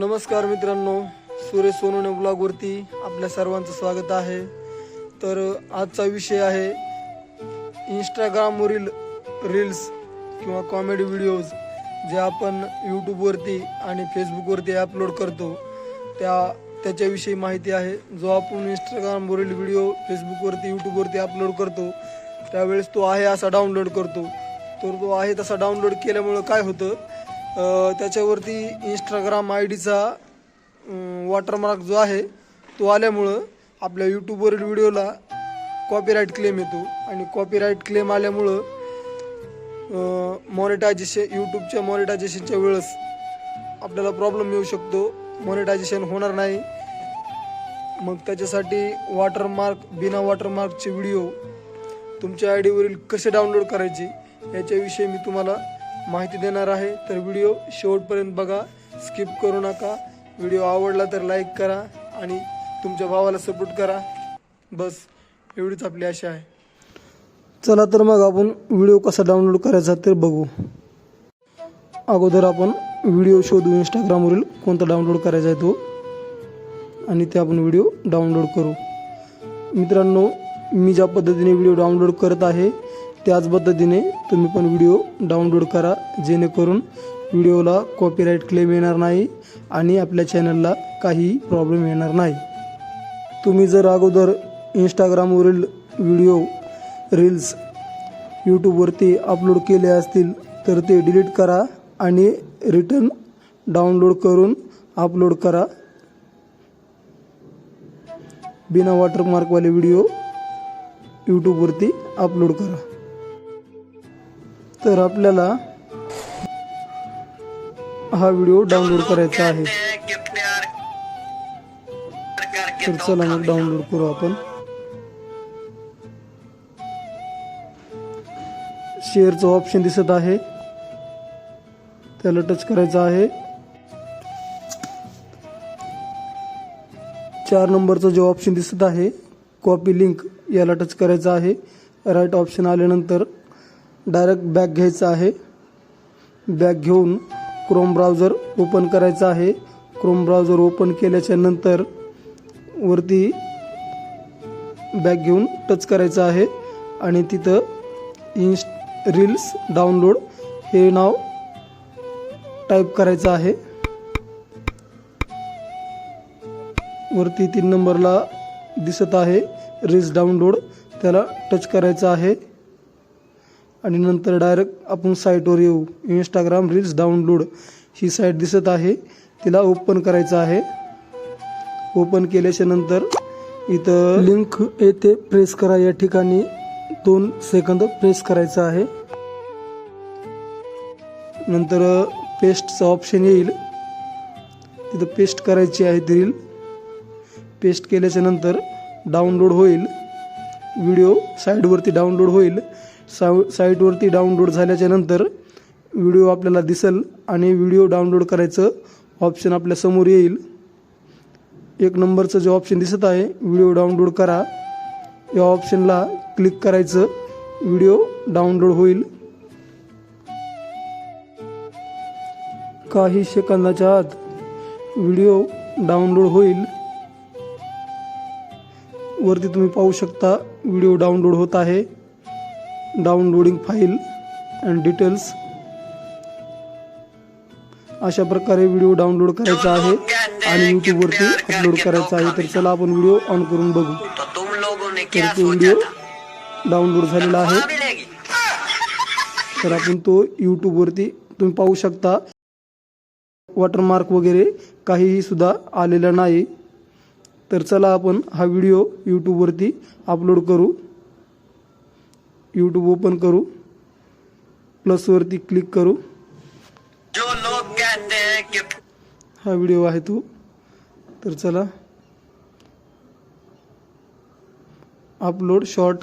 नमस्कार मित्रांनो सुरेश सोनवणे ब्लॉगवरती आपल्या सर्वांचं स्वागत आहे. तर आजचा विषय आहे इंस्टाग्रामवरील रील्स किंवा कॉमेडी व्हिडिओज जे आपण यूट्यूबवरती आणि फेसबुकवरती अपलोड करतो त्या त्याच्याविषयी माहिती आहे. जो आपण इंस्टाग्रामवरील व्हिडिओ फेसबुकवरती यूट्यूबवरती अपलोड करतो त्यावेळेस तो आहे असा डाउनलोड करतो. तर तो आहे तसा डाउनलोड केल्यामुळं काय होतं त्याच्यावरती इंस्टाग्राम आय डीचा वॉटरमार्क जो आहे तो आल्यामुळं आपल्या यूट्यूबवरील व्हिडिओला कॉपीराईट क्लेम येतो. आणि कॉपीराईट क्लेम आल्यामुळं मॉनिटायझेशन यूट्यूबच्या मॉनिटायझेशनच्या वेळेस आपल्याला प्रॉब्लेम येऊ शकतो. मॉनिटायझेशन होणार नाही. मग त्याच्यासाठी वॉटरमार्क बिना वॉटरमार्कचे व्हिडिओ तुमच्या आय डीवरील कसे डाउनलोड करायचे याच्याविषयी मी तुम्हाला माहिती देणार आहे तर व्हिडिओ शेवटपर्यंत बघा स्किप करू नका. व्हिडिओ आवडला तर लाईक करा आणि तुमच्या भावाला सपोर्ट करा. बस एवढीच आपली आशा आहे. चला तर मग आपण व्हिडिओ कसा डाउनलोड करायचा ते बघू. अगोदर आपण व्हिडिओ शोधू इंस्टाग्रामवरील कोणता डाउनलोड करायचा आहे तो. आणि ते आपण व्हिडिओ डाउनलोड करू. मित्रांनो मी ज्या पद्धतीने व्हिडिओ डाउनलोड करत आहे त्याच पद्धतीने तुम्ही पण व्हिडिओ डाउनलोड करा जेणेकरून व्हिडिओला कॉपीराईट क्लेम येणार नाही आणि आपल्या चॅनलला काही प्रॉब्लेम येणार नाही. तुम्ही जर अगोदर इंस्टाग्रामवरील व्हिडिओ रील्स यूट्यूबवरती अपलोड केले असतील तर ते डिलीट करा आणि रिटर्न डाउनलोड करून अपलोड करा. बिना वॉटरमार्कवाले व्हिडिओ यूट्यूबवरती अपलोड करा. तर आपल्याला हा व्हिडिओ डाउनलोड करायचा आहे. तर चला मग डाउनलोड करू आपण. शेअरचं ऑप्शन दिसत आहे. त्याला टच करायचं आहे. चार नंबरचं जो ऑप्शन दिसत आहे कॉपी लिंक याला टच करायचं आहे. राईट ऑप्शन आल्यानंतर डायरेक्ट बॅग घ्यायचं आहे. बॅग घेऊन क्रोम ब्राउझर ओपन करायचा आहे. क्रोम ब्राउझर ओपन केल्याच्यानंतर वरती बॅग घेऊन टच करायचं आहे आणि तिथं इन्स्ट रील्स डाउनलोड हे नाव टाईप करायचं आहे. वरती तीन नंबरला दिसत आहे. रील्स डाउनलोड त्याला टच करायचं आहे. आणि नंतर डायरेक्ट आपण साईटवर येऊ. इंस्टाग्राम रील्स डाउनलोड ही साईट दिसत आहे. तिला ओपन करायचं आहे. ओपन केल्याच्यानंतर इथं लिंक येथे प्रेस करा. या ठिकाणी दोन सेकंद प्रेस करायचं आहे. नंतर पेस्टचं ऑप्शन येईल. तिथं पेस्ट करायची आहे ती रील पेस्ट केल्याच्यानंतर डाउनलोड होईल. व्हिडिओ साईडवरती डाउनलोड होईल. साव साईटवरती डाउनलोड झाल्याच्यानंतर व्हिडिओ आपल्याला दिसेल आणि व्हिडिओ डाउनलोड करायचं ऑप्शन आपल्यासमोर येईल. एक नंबरचं जे ऑप्शन दिसत आहे व्हिडिओ डाउनलोड करा. या ऑप्शनला क्लिक करायचं. व्हिडिओ डाउनलोड होईल. काही सेकंदाच्या आत व्हिडिओ डाउनलोड होईल. वरती तुम्ही पाहू शकता व्हिडिओ डाउनलोड होत आहे. डाउनलोडिंग फाईल अँड डिटेल्स अशा प्रकारे व्हिडिओ डाउनलोड करायचा आहे आणि यूट्यूबवरती अपलोड करायचा आहे. तर चला आपण व्हिडिओ ऑन करून बघू. तर तो व्हिडिओ डाउनलोड झालेला आहे. तर आपण तो यूट्यूबवरती तुम्ही पाहू शकता. वॉटरमार्क वगैरे काहीही सुद्धा आलेला नाही. तर चला आपण हा व्हिडिओ यूट्यूबवरती अपलोड करू. यूट्यूब ओपन करू. प्लसवरती क्लिक करू. जो लोग कहते हैं कि हा व्हिडिओ आहे तो. तर चला. Upload short